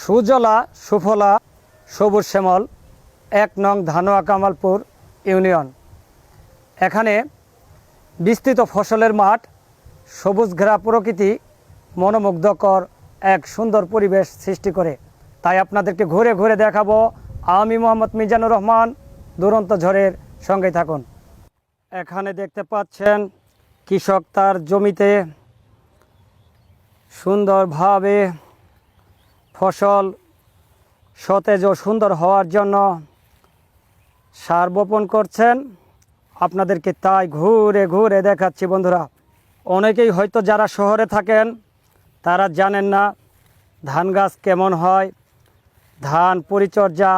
সুজলা, সুফলা, সবুজ শ্যামল, এক নং ধানোয়া কামালপুর ইউনিয়ন। এখানে বিস্তৃত ফসলের মাঠ, সবুজ ঘেরা প্রকৃতি, মনোমুগ্ধকর এক সুন্দর পরিবেশ সৃষ্টি করে। তাই আপনাদেরকে ঘুরে ঘুরে দেখাবো আমি মোহাম্মদ মিজানুর রহমান। দুরন্ত ঝড়ের সঙ্গে থাকুন। এখানে দেখতে পাচ্ছেন কৃষক তার জমিতে সুন্দরভাবে ফসল সতেজ ও সুন্দর হওয়ার জন্য সার বপন করছেন। আপনাদেরকে তাই ঘুরে ঘুরে দেখাচ্ছি বন্ধুরা। অনেকেই হয়তো যারা শহরে থাকেন, তারা জানেন না ধান গাছ কেমন হয়, ধান পরিচর্যা,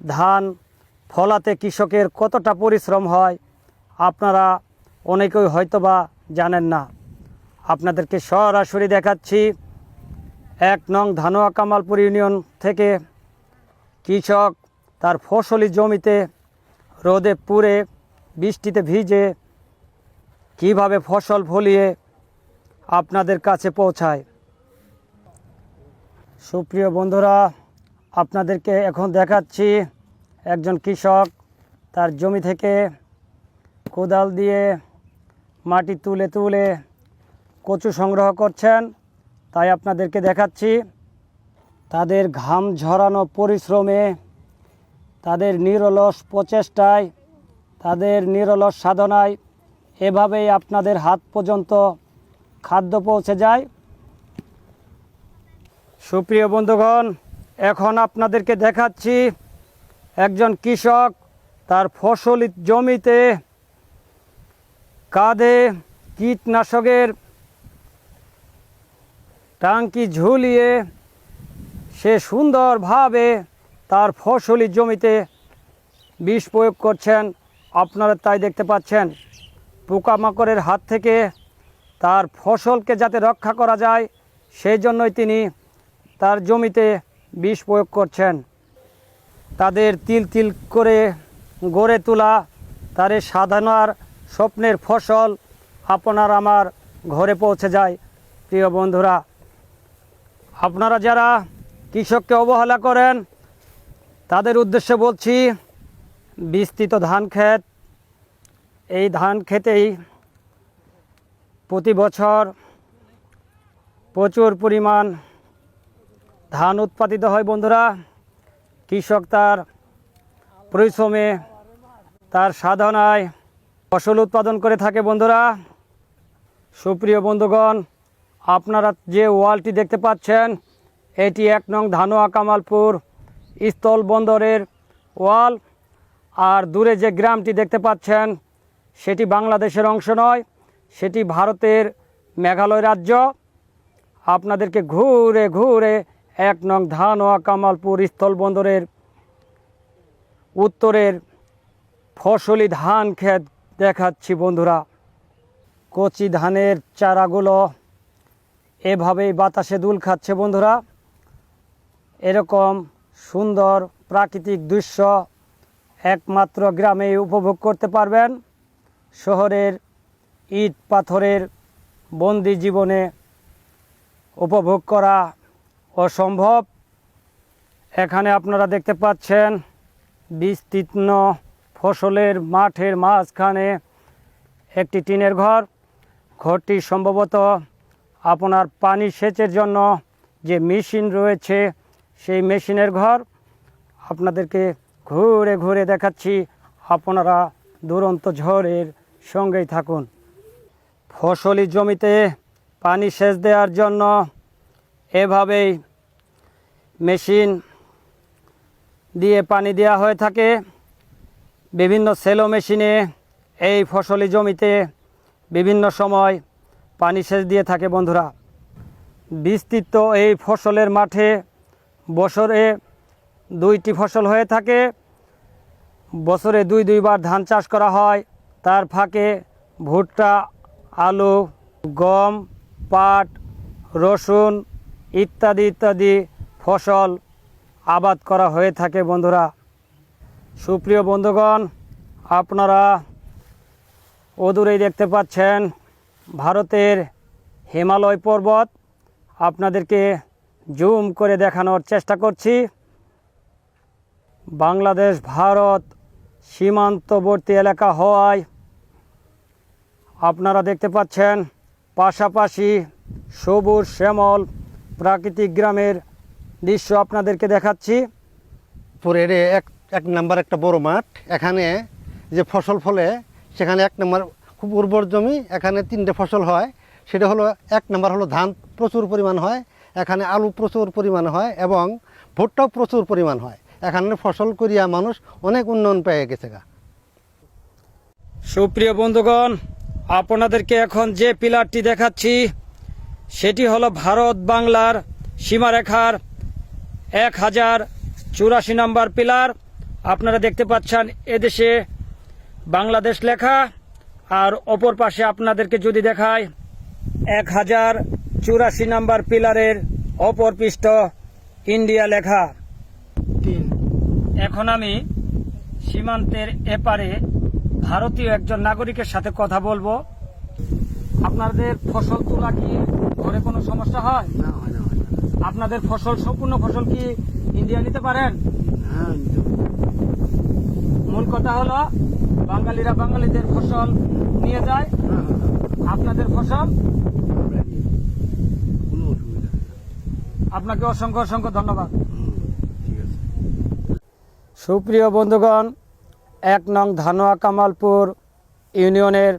ধান ফলাতে কৃষকের কতটা পরিশ্রম হয়, আপনারা অনেকেই হয়তোবা জানেন না। আপনাদেরকে সরাসরি দেখাচ্ছি। এক নং ধানোয়া কামালপুর ইউনিয়ন থেকে কৃষক তার ফসলি জমিতে রোদে পুড়ে বৃষ্টিতে ভিজে কীভাবে ফসল ফলিয়ে আপনাদের কাছে পৌঁছায়? সুপ্রিয় বন্ধুরা, আপনাদেরকে এখন দেখাচ্ছি একজন কৃষক তার জমি থেকে কোদাল দিয়ে মাটি তুলে তুলে কচু সংগ্রহ করছেন। তাই আপনাদেরকে দেখাচ্ছি, তাদের ঘাম ঝরানো পরিশ্রমে, তাদের নিরলস প্রচেষ্টায়, তাদের নিরলস সাধনায় এভাবেই আপনাদের হাত পর্যন্ত খাদ্য পৌঁছে যায়। সুপ্রিয় বন্ধুগণ, এখন আপনাদেরকে দেখাচ্ছি একজন কৃষক, তার ফসলি জমিতে কাঁধে কীটনাশকের টাঙ্কি ঝুলিয়ে সে সুন্দরভাবে তার ফসলি জমিতে বিষ প্রয়োগ করছেন। আপনারা তাই দেখতে পাচ্ছেন, পোকামাকড়ের হাত থেকে তার ফসলকে যাতে রক্ষা করা যায়, সেই জন্যই তিনি তার জমিতে বিষ প্রয়োগ করছেন। তাদের তিল তিল করে গড়ে তোলা তার সাধনার স্বপ্নের ফসল আপনার আমার ঘরে পৌঁছে যায়। প্রিয় বন্ধুরা আপনারা যারা কৃষককে অবহেলা করেন, তাদের উদ্দেশ্যে বলছি, বিস্তৃত ধান ক্ষেত। এই ধান খেতেই প্রতি বছর প্রচুর পরিমাণ ধান উৎপাদিত হয় বন্ধুরা। কৃষক তার পরিশ্রমে, তার সাধনায় ফসল উৎপাদন করে থাকে বন্ধুরা। সুপ্রিয় বন্ধুগণ আপনারা যে ওয়ালটি দেখতে পাচ্ছেন, এটি এক নং ধানোয়া কামালপুর স্থল বন্দরের ওয়াল। আর দূরে যে গ্রামটি দেখতে পাচ্ছেন, সেটি বাংলাদেশের অংশ নয়, সেটি ভারতের মেঘালয় রাজ্য। আপনাদেরকে ঘুরে ঘুরে এক নং ধানোয়া কামালপুর স্থল বন্দরের উত্তরের ফসলি ধান ক্ষেত দেখাচ্ছি বন্ধুরা। কচি ধানের চারাগুলো এভাবেই বাতাসে দুল খাচ্ছে বন্ধুরা। এরকম সুন্দর প্রাকৃতিক দৃশ্য একমাত্র গ্রামেই উপভোগ করতে পারবেন। শহরের ইট পাথরের বন্দি জীবনে উপভোগ করা অসম্ভব। এখানে আপনারা দেখতে পাচ্ছেন বিস্তীর্ণ ফসলের মাঠের মাঝখানে একটি টিনের ঘর। ঘরটি সম্ভবত আপনার পানি সেচের জন্য যে মেশিন রয়েছে, সেই মেশিনের ঘর আপনাদেরকে ঘুরে ঘুরে দেখাচ্ছি। আপনারা দুরন্ত ঝড়ের সঙ্গেই থাকুন। ফসলি জমিতে পানি সেচ দেওয়ার জন্য এভাবেই মেশিন দিয়ে পানি দেওয়া হয়ে থাকে। বিভিন্ন সেলো মেশিনে এই ফসলি জমিতে বিভিন্ন সময় পানি সেচ দিয়ে থাকে বন্ধুরা। বিস্তৃত এই ফসলের মাঠে বছরে দুইটি ফসল হয়ে থাকে। বছরে দুই দুইবার ধান চাষ করা হয়। তার ফাঁকে ভুট্টা, আলু, গম, পাট, রসুন ইত্যাদি ইত্যাদি ফসল আবাদ করা হয়ে থাকে বন্ধুরা। সুপ্রিয় বন্ধুগণ, আপনারা অদূরেই দেখতে পাচ্ছেন ভারতের হিমালয় পর্বত আপনাদেরকে জুম করে দেখানোর চেষ্টা করছি। বাংলাদেশ, ভারত সীমান্তবর্তী এলাকা হওয়ায় আপনারা দেখতে পাচ্ছেন পাশাপাশি সবুজ শ্যামল প্রাকৃতিক গ্রামের দৃশ্য আপনাদেরকে দেখাচ্ছি। পুরের এক এক নাম্বার একটা বড় মাঠ। এখানে যে ফসল ফলে সেখানে এক নাম্বার খুব উর্বর জমি, এখানে তিনটে ফসল হয়। সেটা হলো, এক নাম্বার হলো ধান প্রচুর পরিমাণ হয়, এখানে আলু প্রচুর পরিমাণ হয় এবং ভুট্টাও প্রচুর পরিমাণ হয়। এখানে ফসল করিয়া মানুষ অনেক উন্নয়ন পেয়ে গেছে গা। সুপ্রিয় বন্ধুগণ, আপনাদেরকে এখন যে পিলারটি দেখাচ্ছি, সেটি হলো ভারত বাংলার সীমারেখার এক হাজার চুরাশি নম্বর পিলার। আপনারা দেখতে পাচ্ছেন এদেশে বাংলাদেশ লেখা। আর অপর পাশে আপনাদেরকে যদি দেখায় এক হাজার চুরাশি নম্বর পিলারের অপর পৃষ্ঠ ইন্ডিয়া লেখা। তিন। এখন আমি সীমান্তের এপারে ভারতীয় একজন নাগরিকের সাথে কথা বলব। আপনাদের ফসল তোলা কি ঘরে কোনো সমস্যা হয়? আপনাদের ফসল সম্পূর্ণ ফসল কি ইন্ডিয়া নিতে পারেন? মূল কথা হলো বাঙালিরা বাঙালিদের ফসল নিয়ে যায়। আপনাদের ফসল? আপনাকে অসংখ্য অসংখ্য ধন্যবাদ। সুপ্রিয় বন্ধুগণ, এক নং ধানোয়া কামালপুর ইউনিয়নের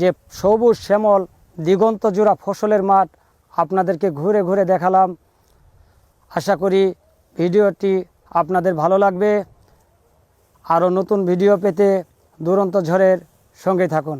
যে সবুজ শ্যামল দিগন্ত জোড়া ফসলের মাঠ আপনাদেরকে ঘুরে ঘুরে দেখালাম। আশা করি ভিডিওটি আপনাদের ভালো লাগবে। আরও নতুন ভিডিও পেতে দুরন্ত ঝড়ের সঙ্গে থাকুন।